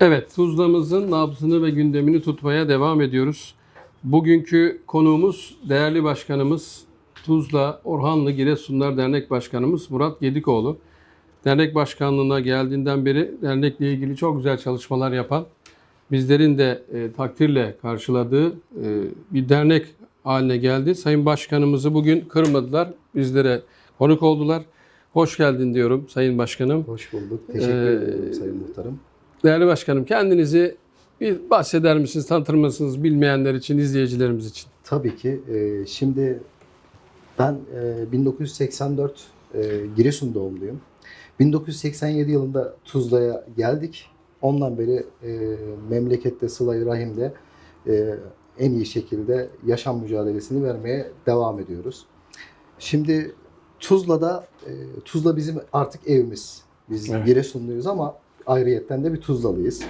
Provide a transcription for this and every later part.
Evet, Tuzla'mızın nabzını ve gündemini tutmaya devam ediyoruz. Bugünkü konuğumuz değerli başkanımız Tuzla Orhanlı Giresunlar Dernek Başkanımız Murat Gedikoğlu. Dernek başkanlığına geldiğinden beri dernekle ilgili çok güzel çalışmalar yapan, bizlerin de e, takdirle karşıladığı e, bir dernek haline geldi. Sayın Başkanımızı bugün kırmadılar, bizlere konuk oldular. Hoş geldin diyorum Sayın Başkanım. Hoş bulduk. Teşekkür Ee, ederim Sayın Muhtarım. Değerli başkanım kendinizi bir bahseder misiniz, tanıtır mısınız bilmeyenler için, izleyicilerimiz için? Tabii ki. e, şimdi ben e, 1984 e, Giresun doğumluyum. 1987 yılında Tuzla'ya geldik. Ondan beri e, memlekette Sıla-i Rahim'de e, en iyi şekilde yaşam mücadelesini vermeye devam ediyoruz. Şimdi Tuzla'da, e, Tuzla bizim artık evimiz. Biz Evet. Giresunluyuz ama ayrıyetten de bir Tuzlalıyız.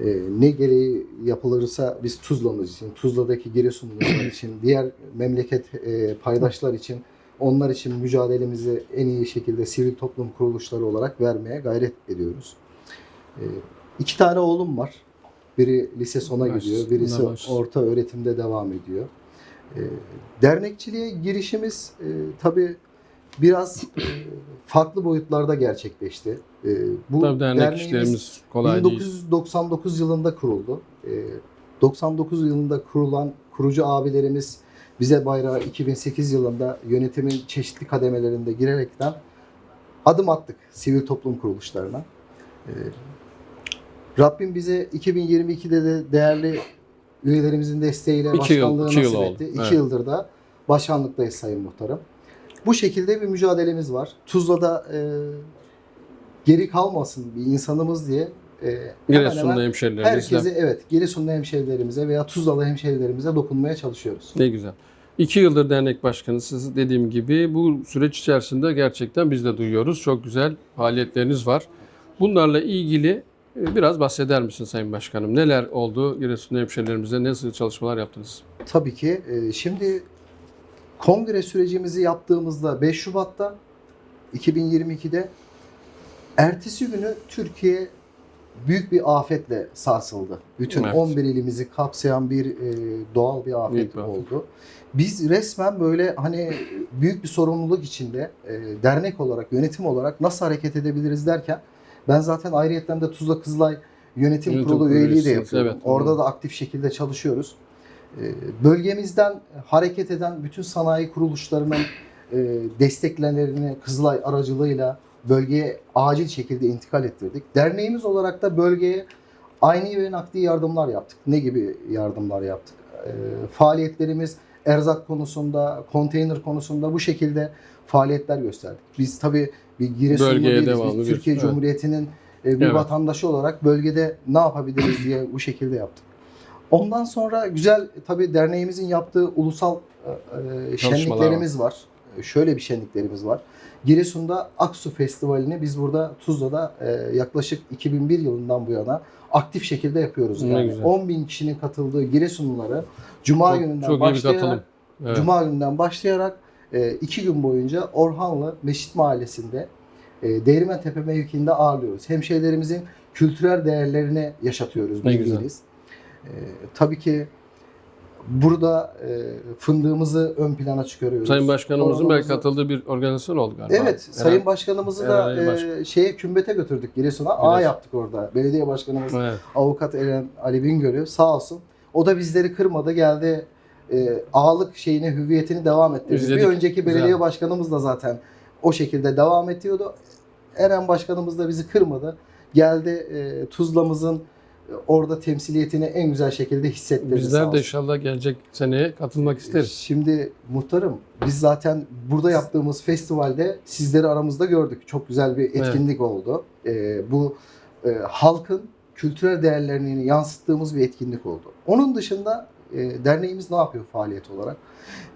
E, ne gereği yapılırsa biz Tuzla'mız için, Tuzla'daki Giresunlular için, diğer memleket e, paydaşlar için, onlar için mücadelemizi en iyi şekilde sivil toplum kuruluşları olarak vermeye gayret ediyoruz. E, iki tane oğlum var. Biri lise sona gidiyor, birisi orta öğretimde devam ediyor. E, dernekçiliğe girişimiz e, tabii biraz e, farklı boyutlarda gerçekleşti. E, bu Tabii dernek işlerimiz kolay değil. 1999 yılında kuruldu. Ee, 99 yılında kurulan kurucu abilerimiz bize bayrağı 2008 yılında yönetimin çeşitli kademelerinde girerekten adım attık sivil toplum kuruluşlarına. Ee, Rabbim bize 2022'de de değerli üyelerimizin desteğiyle İki yıl- başkanlığı iki yıl nasip oldu. etti. İki Evet. yıldır da başkanlıktayız Sayın Muhtarım. Bu şekilde bir mücadelemiz var. Tuzla'da e, geri kalmasın bir insanımız diye e, hemen hemşerilerimizle. herkese evet Giresunlu hemşehrilerimize veya Tuzlalı hemşehrilerimize dokunmaya çalışıyoruz. Ne güzel. İki yıldır dernek başkanısınız dediğim gibi bu süreç içerisinde gerçekten biz de duyuyoruz. Çok güzel faaliyetleriniz var. Bunlarla ilgili e, biraz bahseder misin Sayın Başkanım? Neler oldu Giresun'da hemşerilerimize? Nasıl çalışmalar yaptınız? Tabii ki. e, şimdi kongre sürecimizi yaptığımızda 5 Şubat'ta 2022'de ertesi günü Türkiye büyük bir afetle sarsıldı. Bütün Evet. 11 ilimizi kapsayan bir e, doğal bir afet Büyük bir afet. oldu. Biz resmen böyle hani büyük bir sorumluluk içinde e, dernek olarak, yönetim olarak nasıl hareket edebiliriz derken ben zaten ayrıyetten de Tuzla Kızılay Yönetim, Yönetim Kurulu üyeliği de yapıyorum. evet. Orada da aktif şekilde çalışıyoruz. E, Bölgemizden hareket eden bütün sanayi kuruluşlarının e, desteklerini Kızılay aracılığıyla bölgeye acil şekilde intikal ettirdik. Derneğimiz olarak da bölgeye aynı ve nakdi yardımlar yaptık. Ne gibi yardımlar yaptık? E, faaliyetlerimiz erzak konusunda, konteyner konusunda bu şekilde faaliyetler gösterdik. Biz tabii bir Giresunlu değiliz. Biz bir- Türkiye evet. Cumhuriyeti'nin e, bir Evet. vatandaşı olarak bölgede ne yapabiliriz diye bu şekilde yaptık. Ondan sonra güzel tabii derneğimizin yaptığı ulusal e, e, şenliklerimiz var. E, Şöyle bir şenliklerimiz var. Giresun'da Aksu Festivali'ni biz burada Tuzla'da e, yaklaşık 2001 yılından bu yana aktif şekilde yapıyoruz. Ne Yani güzel. 10 bin kişinin katıldığı Giresunluları Cuma Çok, gününden çok başlayarak. Evet. Cuma gününden başlayarak e, iki gün boyunca Orhanlı Meşit Mahallesi'nde e, Değirmentepe mevkiinde ağırlıyoruz. Hemşehrilerimizin kültürel değerlerini yaşatıyoruz Ne güzel. E, tabii ki burada e, fındığımızı ön plana çıkarıyoruz. Sayın Başkanımızın belki katıldığı bir organizasyon oldu galiba. Evet, Sayın Herhalde. Başkanımızı da Eren Baş- e, şeye kümbete götürdük Giresun'a. A Giresun. yaptık orada. Belediye Başkanımız Evet. avukat Eren Ali Bingöl'ü sağ olsun. O da bizleri kırmadı geldi e, ağalık şeyini hüviyetini devam ettirdi. İzledik. Bir önceki belediye Güzel. başkanımız da zaten o şekilde devam ediyordu. Eren başkanımız da bizi kırmadı. Geldi e, Tuzla'mızın orada temsiliyetini en güzel şekilde hissettirdi. Bizler de inşallah gelecek seneye katılmak isteriz. Şimdi muhtarım biz zaten burada yaptığımız festivalde sizleri aramızda gördük. Çok güzel bir etkinlik oldu. Ee, bu e, halkın kültürel değerlerini yansıttığımız bir etkinlik oldu. Onun dışında e, derneğimiz ne yapıyor faaliyet olarak?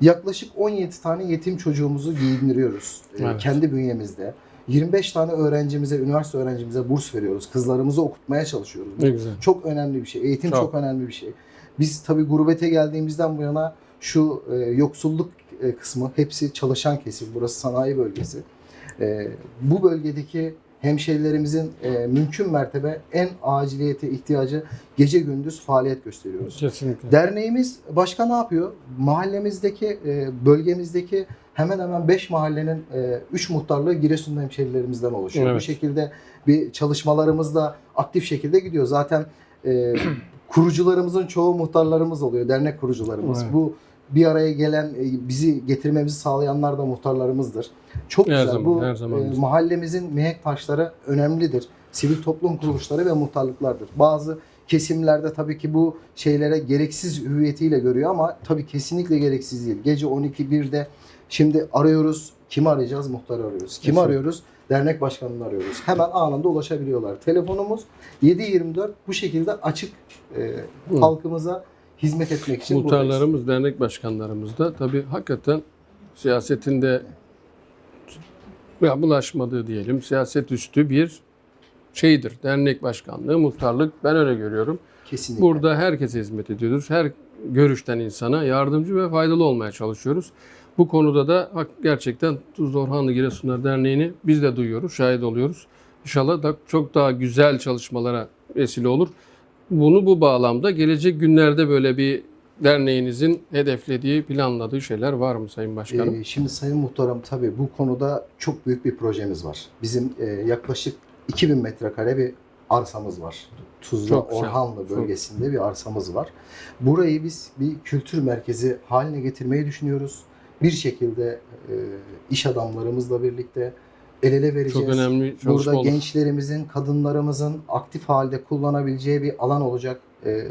Yaklaşık 17 tane yetim çocuğumuzu giyindiriyoruz e, Evet. kendi bünyemizde. 25 tane öğrencimize, üniversite öğrencimize burs veriyoruz. Kızlarımızı okutmaya çalışıyoruz. Ne güzel. Çok önemli bir şey. Eğitim Çok. çok, önemli bir şey. Biz tabii gurbete geldiğimizden bu yana şu e, yoksulluk e, kısmı hepsi çalışan kesim. Burası sanayi bölgesi. E, bu bölgedeki hemşerilerimizin e, mümkün mertebe en aciliyete ihtiyacı gece gündüz faaliyet gösteriyoruz. Kesinlikle. Derneğimiz başka ne yapıyor? Mahallemizdeki, e, bölgemizdeki hemen hemen 5 mahallenin 3 muhtarlığı Giresunlu hemşerilerimizden oluşuyor. Evet. Bu şekilde bir çalışmalarımız da aktif şekilde gidiyor. Zaten e, kurucularımızın çoğu muhtarlarımız oluyor, dernek kurucularımız. Evet. Bu bir araya gelen, e, bizi getirmemizi sağlayanlar da muhtarlarımızdır. Çok Her güzel. zaman, Bu her zaman e, mahallemizin mihenk taşları önemlidir. Sivil toplum kuruluşları ve muhtarlıklardır. Bazı kesimlerde tabii ki bu şeylere gereksiz hüviyetiyle görüyor ama tabii kesinlikle gereksiz değil. Gece 12-1'de şimdi arıyoruz. Kimi arayacağız? Muhtarı arıyoruz. Kimi Kesinlikle. arıyoruz? Dernek başkanını arıyoruz. Hemen anında ulaşabiliyorlar. Telefonumuz 7-24 bu şekilde açık e, Hı. halkımıza hizmet etmek için buradayız. Muhtarlarımız, dernek başkanlarımız da tabii hakikaten siyasetinde ya bulaşmadığı diyelim, siyaset üstü bir şeydir. Dernek başkanlığı, muhtarlık ben öyle görüyorum. Kesinlikle. Burada herkese hizmet ediyoruz. Her görüşten insana yardımcı ve faydalı olmaya çalışıyoruz. Bu konuda da gerçekten Tuzla Orhanlı Giresunlar Derneği'ni biz de duyuyoruz, şahit oluyoruz. İnşallah da çok daha güzel çalışmalara vesile olur. Bunu bu bağlamda gelecek günlerde böyle bir derneğinizin hedeflediği, planladığı şeyler var mı Sayın Başkanım? Ee, şimdi Sayın Muhtarım tabii bu konuda çok büyük bir projemiz var. Bizim e, yaklaşık 2000 metrekare bir arsamız var. Tuzla Çok güzel, Orhanlı çok. bölgesinde bir arsamız var. Burayı biz bir kültür merkezi haline getirmeyi düşünüyoruz. Bir şekilde e, iş adamlarımızla birlikte el ele vereceğiz. çok önemli Burada olur. gençlerimizin, kadınlarımızın aktif halde kullanabileceği bir alan olacak. E,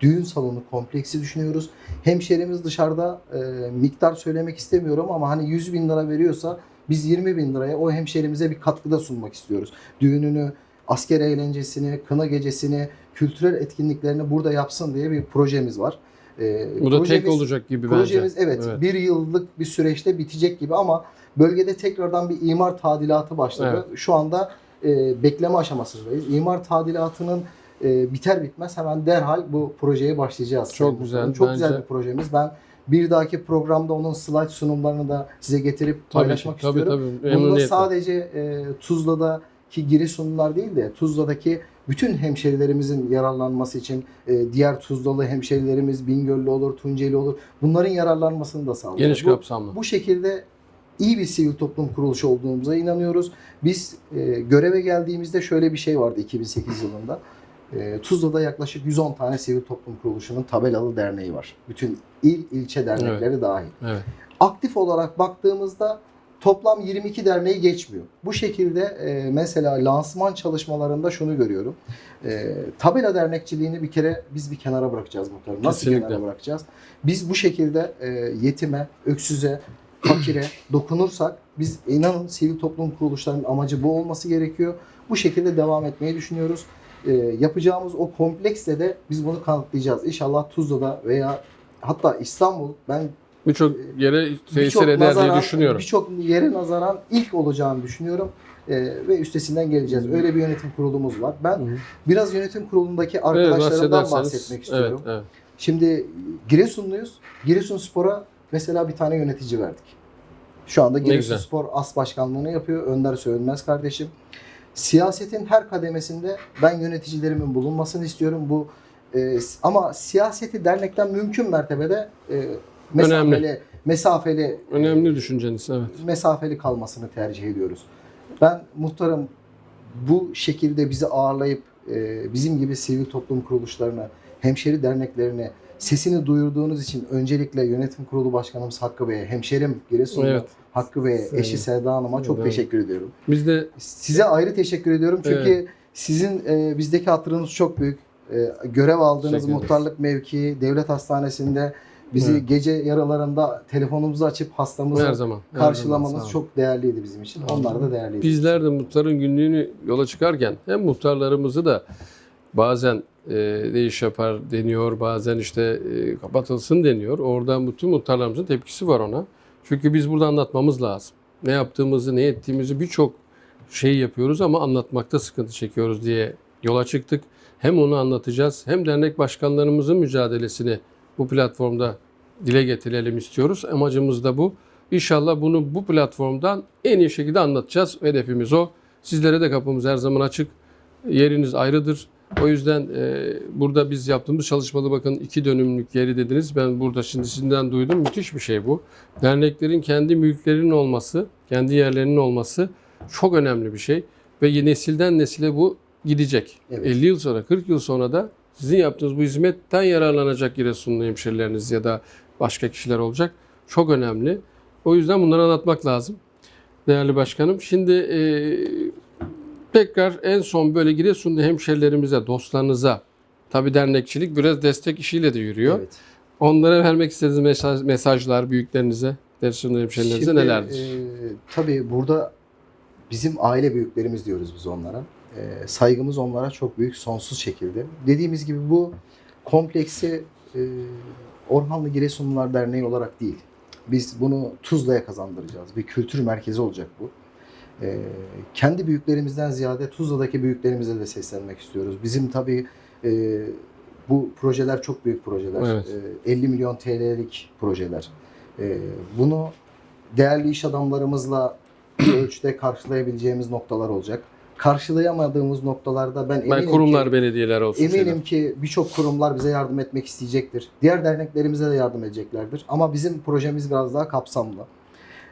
düğün salonu kompleksi düşünüyoruz. Hemşerimiz dışarıda e, miktar söylemek istemiyorum ama hani 100 bin lira veriyorsa biz 20 bin liraya o hemşerimize bir katkıda sunmak istiyoruz. Düğününü, asker eğlencesini, kına gecesini, kültürel etkinliklerini burada yapsın diye bir projemiz var. E, Bu da tek olacak gibi Projemiz bence. evet, bir yıllık bir süreçte bitecek gibi ama bölgede tekrardan bir imar tadilatı başladı. Şu anda e, bekleme aşamasındayız. İmar tadilatının e, biter bitmez hemen derhal bu projeye başlayacağız. Çok güzel. Çok bence- güzel bir projemiz. Ben bir dahaki programda onun slide sunumlarını da size getirip Tabii paylaşmak ki, tabii, istiyorum. tabii, Bunda memnuniyetle. sadece e, Tuzla'daki Giresunlular değil de Tuzla'daki bütün hemşerilerimizin yararlanması için e, diğer Tuzlalı hemşerilerimiz Bingöllü olur, Tunceli olur. Bunların yararlanmasını da sağlayacağız. Geniş Bu- kapsamlı. bu şekilde iyi bir sivil toplum kuruluşu olduğumuza inanıyoruz. Biz e, göreve geldiğimizde şöyle bir şey vardı 2008 yılında. E, Tuzla'da yaklaşık 110 tane sivil toplum kuruluşunun tabelalı derneği var. Bütün il, ilçe dernekleri dahil. Evet. Aktif olarak baktığımızda toplam 22 derneği geçmiyor. Bu şekilde e, mesela lansman çalışmalarında şunu görüyorum. E, tabela dernekçiliğini bir kere biz bir kenara bırakacağız muhtarım. Nasıl Kesinlikle. kenara bırakacağız? Biz bu şekilde e, yetime, öksüze, fakire dokunursak biz inanın sivil toplum kuruluşlarının amacı bu olması gerekiyor. Bu şekilde devam etmeyi düşünüyoruz. E, yapacağımız o kompleksle de biz bunu kanıtlayacağız. İnşallah Tuzla'da veya hatta İstanbul ben Birçok yere tesir birçok eder diye nazaran- düşünüyorum. Birçok yere nazaran ilk olacağını düşünüyorum. Ee, ve üstesinden geleceğiz. Öyle bir yönetim kurulumuz var. Ben Hı biraz yönetim kurulundaki Evet, arkadaşlarımdan bahsederseniz- bahsetmek istiyorum. Evet, evet. Şimdi Giresunluyuz. Giresun Spor'a mesela bir tane yönetici verdik. Şu anda Giresun. Spor as başkanlığını yapıyor. Önder Sönmez kardeşim. Siyasetin her kademesinde ben yöneticilerimin bulunmasını istiyorum. Bu e, ama siyaseti dernekten mümkün mertebede e, mesafeli mesafeli Önemli düşünceniz evet. mesafeli kalmasını tercih ediyoruz. Ben muhtarım bu şekilde bizi ağırlayıp e, bizim gibi sivil toplum kuruluşlarına, hemşeri derneklerine sesini duyurduğunuz için öncelikle yönetim kurulu başkanımız Hakkı Bey'e, hemşerim Giresunlu Evet. Hakkı Bey'e, eşi. Sevda Hanım'a çok Evet. teşekkür ediyorum. Biz de Size ayrı teşekkür ediyorum çünkü sizin e, bizdeki hatırınız çok büyük. E, görev aldığınız muhtarlık mevkii, devlet hastanesinde bizi Evet. gece yaralarında telefonumuzu açıp hastamızı her zaman her zaman, karşılamanız çok değerliydi bizim için. Onlar da değerliydi. Bizler de muhtarın günlüğünü yola çıkarken hem muhtarlarımızı da bazen e, değiş yapar deniyor, bazen işte e, kapatılsın deniyor. Oradan bütün muhtarlarımızın tepkisi var ona. Çünkü biz burada anlatmamız lazım. Ne yaptığımızı, ne ettiğimizi birçok şey yapıyoruz ama anlatmakta sıkıntı çekiyoruz diye yola çıktık. Hem onu anlatacağız hem dernek başkanlarımızın mücadelesini bu platformda dile getirelim istiyoruz. Amacımız da bu. İnşallah bunu bu platformdan en iyi şekilde anlatacağız. Hedefimiz o. Sizlere de kapımız her zaman açık. Yeriniz ayrıdır. O yüzden e, burada biz yaptığımız çalışmada bakın iki dönümlük yeri dediniz. Ben burada şimdi sizden duydum. Müthiş bir şey bu. Derneklerin kendi mülklerinin olması, kendi yerlerinin olması çok önemli bir şey. Ve nesilden nesile bu gidecek. Evet. 50 yıl sonra, 40 yıl sonra da sizin yaptığınız bu hizmetten yararlanacak Giresunlu hemşerileriniz ya da başka kişiler olacak. Çok önemli. O yüzden bunları anlatmak lazım. Değerli başkanım. Şimdi e, tekrar en son böyle Giresunlu hemşerilerimize, dostlarınıza, tabi dernekçilik biraz destek işiyle de yürüyor. Evet. Onlara vermek istediğiniz mesaj, mesajlar büyüklerinize, Giresunlu hemşerilerinize Şimdi, nelerdir? e, tabii burada bizim aile büyüklerimiz diyoruz biz onlara. E, saygımız onlara çok büyük, sonsuz şekilde. Dediğimiz gibi bu kompleksi e, Orhanlı Giresunlular Derneği olarak değil. Biz bunu Tuzla'ya kazandıracağız. Bir kültür merkezi olacak bu. E, kendi büyüklerimizden ziyade Tuzla'daki büyüklerimize de seslenmek istiyoruz. Bizim tabii e, bu projeler çok büyük projeler. Evet. E, 50 milyon TL'lik projeler. E, bunu değerli iş adamlarımızla ölçüde karşılayabileceğimiz noktalar olacak. Karşılayamadığımız noktalarda ben eminim Ben kurumlar, ki, belediyeler olsun. şeyler. eminim ki birçok kurumlar bize yardım etmek isteyecektir. Diğer derneklerimize de yardım edeceklerdir. Ama bizim projemiz biraz daha kapsamlı.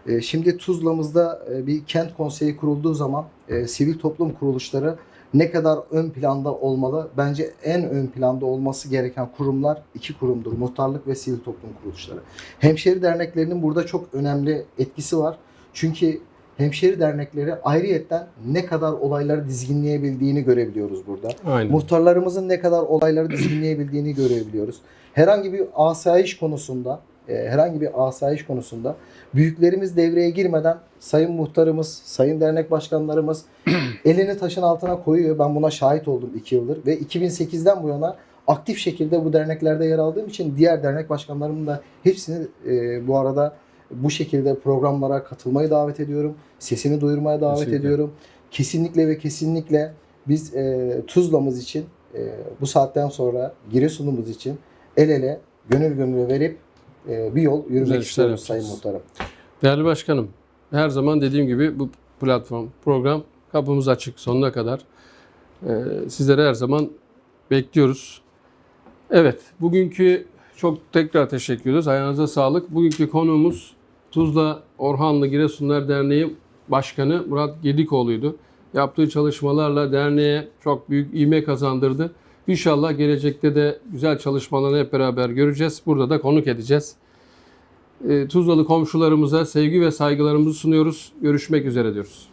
E, Şimdi Tuzla'mızda e, bir kent konseyi kurulduğu zaman e, sivil toplum kuruluşları ne kadar ön planda olmalı? Bence en ön planda olması gereken kurumlar iki kurumdur. Muhtarlık ve sivil toplum kuruluşları. Hemşeri derneklerinin burada çok önemli etkisi var. Çünkü hemşeri dernekleri ayrıyetten ne kadar olayları dizginleyebildiğini görebiliyoruz burada. Aynen. Muhtarlarımızın ne kadar olayları dizginleyebildiğini görebiliyoruz. Herhangi bir asayiş konusunda, e, herhangi bir asayiş konusunda büyüklerimiz devreye girmeden sayın muhtarımız, sayın dernek başkanlarımız elini taşın altına koyuyor. Ben buna şahit oldum iki yıldır ve 2008'den bu yana aktif şekilde bu derneklerde yer aldığım için diğer dernek başkanlarımın da hepsini e, bu arada bu şekilde programlara katılmayı davet ediyorum. Sesini duyurmaya davet Kesinlikle. ediyorum. Kesinlikle ve kesinlikle biz e, Tuzla'mız için e, bu saatten sonra Giresun'umuz için el ele gönül gönüle verip e, bir yol Güzel yürümek işler istiyoruz Sayın. Muhtarım. Değerli başkanım, her zaman dediğim gibi bu platform, program kapımız açık sonuna kadar. Ee, sizlere her zaman bekliyoruz. Evet, bugünkü çok tekrar teşekkür ediyoruz. Ayağınıza sağlık. Bugünkü konuğumuz Tuzla Orhanlı Giresunlar Derneği Başkanı Murat Gedikoğlu'ydu. Yaptığı çalışmalarla derneğe çok büyük ivme kazandırdı. İnşallah gelecekte de güzel çalışmalarını hep beraber göreceğiz. Burada da konuk edeceğiz. E, Tuzlalı komşularımıza sevgi ve saygılarımızı sunuyoruz. Görüşmek üzere diyoruz.